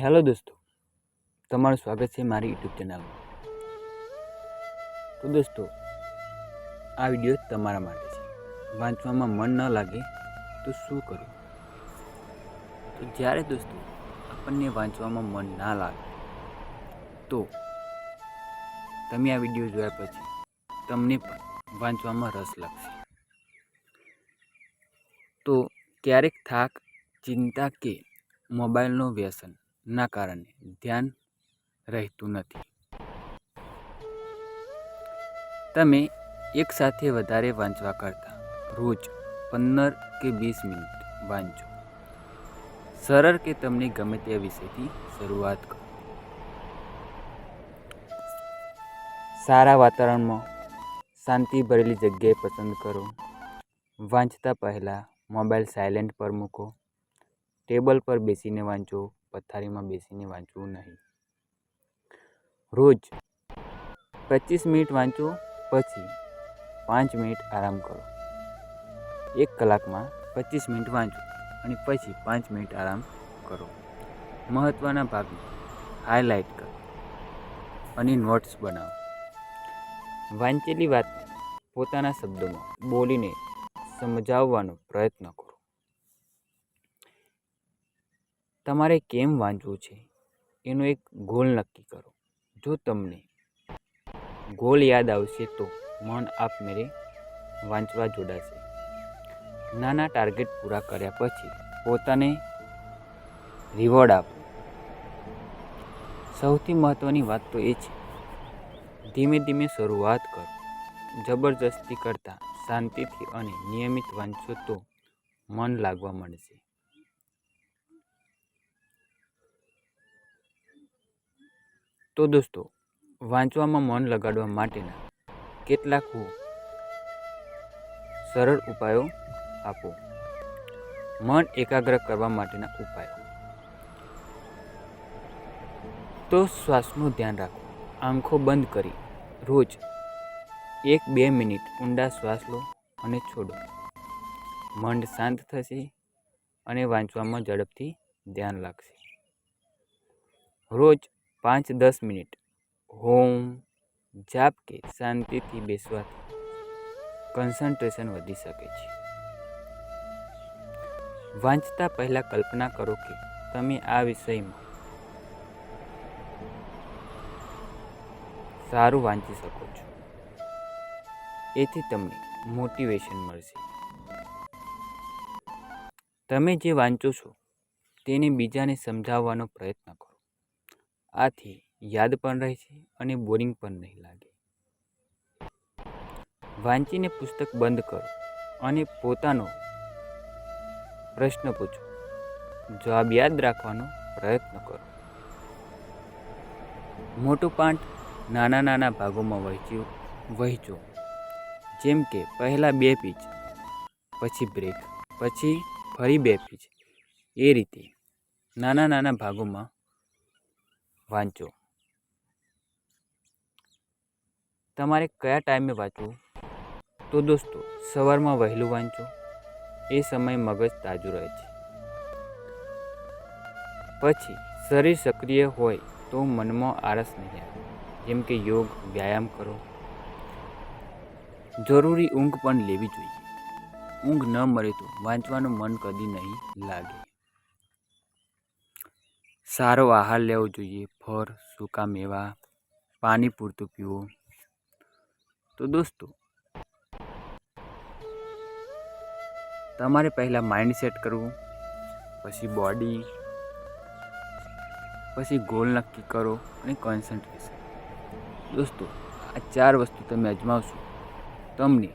Hello દોસ્તો, તમારું સ્વાગત છે મારી યુટ્યુબ ચેનલમાં. તો દોસ્તો, આ વીડિયો તમારા માટે છે. વાંચવામાં મન ન લાગે તો શું કરવું? તો જ્યારે દોસ્તો, આપણને વાંચવામાં મન ના લાગે, તો તમે આ વીડિયો જોયા પછી તમને પણ વાંચવામાં રસ લાગશે. તો ક્યારેક થાક, ચિંતા કે મોબાઈલનો વ્યસન ના કારણે ધ્યાન રહેતું નથી. તમે એકસાથે વધારે વાંચવા કરતાં રોજ પંદર કે વીસ મિનિટ વાંચો સરળ કે તમને ગમે તે વિષયથી શરૂઆત કરો. સારા વાતાવરણમાં શાંતિ ભરેલી જગ્યાએ પસંદ કરો. વાંચતા પહેલાં મોબાઈલ સાયલેન્ટ પર મૂકો. ટેબલ પર બેસીને વાંચો. પથારીમાં બેસીને વાંચવું નહીં. રોજ પચીસ મિનિટ વાંચો પછી પાંચ મિનિટ આરામ કરો. એક કલાકમાં પચીસ મિનિટ વાંચો અને પછી પાંચ મિનિટ આરામ કરો. મહત્ત્વના ભાગને હાઇલાઇટ કરો અને નોટ્સ બનાવો. વાંચેલી વાત પોતાના શબ્દોમાં બોલીને સમજાવવાનો પ્રયત્ન કરો. તમારે કેમ વાંચવું છે? એનો એક ગોલ નક્કી કરો. જો તમને ગોલ યાદ આવશે તો મન આપમેળે વાંચવા જોડાશે. નાના ટાર્ગેટ પૂરા કર્યા પછી પોતાને રિવોર્ડ આપો. સૌથી મહત્ત્વની વાત તો એ છે, ધીમે ધીમે શરૂઆત કરો. જબરજસ્તી કરતાં શાંતિથી અને નિયમિત વાંચો તો મન લાગવા મળશે તો દોસ્તો, વાંચવામાં મન લગાડવા માટેના કેટલાક હું સરળ ઉપાયો આપો. મન એકાગ્ર કરવા માટેના ઉપાયો. તો શ્વાસનું ધ્યાન રાખો. આંખો બંધ કરી રોજ એક બે મિનિટ ઊંડા શ્વાસ લો અને છોડો. મન શાંત થશે અને વાંચવામાં ઝડપથી ધ્યાન લાગશે. રોજ પાંચ દસ મિનિટ. હોમ જાપ કે શાંતિથી બેસવાથી કન્સન્ટ્રેશન વધી શકે છે. વાંચતા પહેલાં કલ્પના કરો કે તમે આ વિષયમાં સારું વાંચી શકો છો. એથી તમને મોટિવેશન મળશે. તમે જે વાંચો છો તેને બીજાને સમજાવવાનો પ્રયત્ન કરો. આથી યાદ પણ રહે છે અને બોરિંગ પણ નહીં લાગે. વાંચીને પુસ્તક બંધ કરો અને પોતાનો પ્રશ્ન પૂછો. જવાબ યાદ રાખવાનો પ્રયત્ન કરો. મોટું પાઠ નાના નાના ભાગોમાં વહેંચ્યું, વહેંચો. જેમ કે પહેલાં બે પીચ, પછી બ્રેક, પછી ફરી બે પીચ. એ રીતે નાના નાના ભાગોમાં વાંચો. તમારે કયા ટાઈમે વાંચવું? તો દોસ્તો, સવારમાં વહેલું વાંચો. એ સમય મગજ તાજું રહે છે. પછી, શરીર સક્રિય હોય તો મનમાં આળસ નહીં આવે. જેમ કે યોગ, વ્યાયામ કરો. જરૂરી ઊંઘ પણ લેવી જોઈએ. ઊંઘ ન મળે તો વાંચવાનું મન કદી નહીં લાગે. સારો આહાર લેવો જોઈએ. ફળ, સૂકા મેવા, પાણી પૂરતું પીવું. તો દોસ્તો, તમારે પહેલાં માઇન્ડ સેટ કરવું, પછી બોડી પછી ગોલ નક્કી કરો અને કોન્સન્ટ્રેશન દોસ્તો, આ ચાર વસ્તુ તમે અજમાવશો. તમને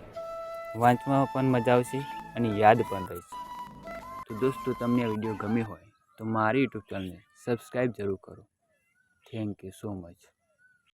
વાંચવામાં પણ મજા આવશે અને યાદ પણ રહેશે. તો દોસ્તો, તમને આ વીડિયો ગમ્યો હોય તો મારી યુટ્યુબ ચેનલને સબસ્ક્રાઈબ જરૂર કરો. Thank you so much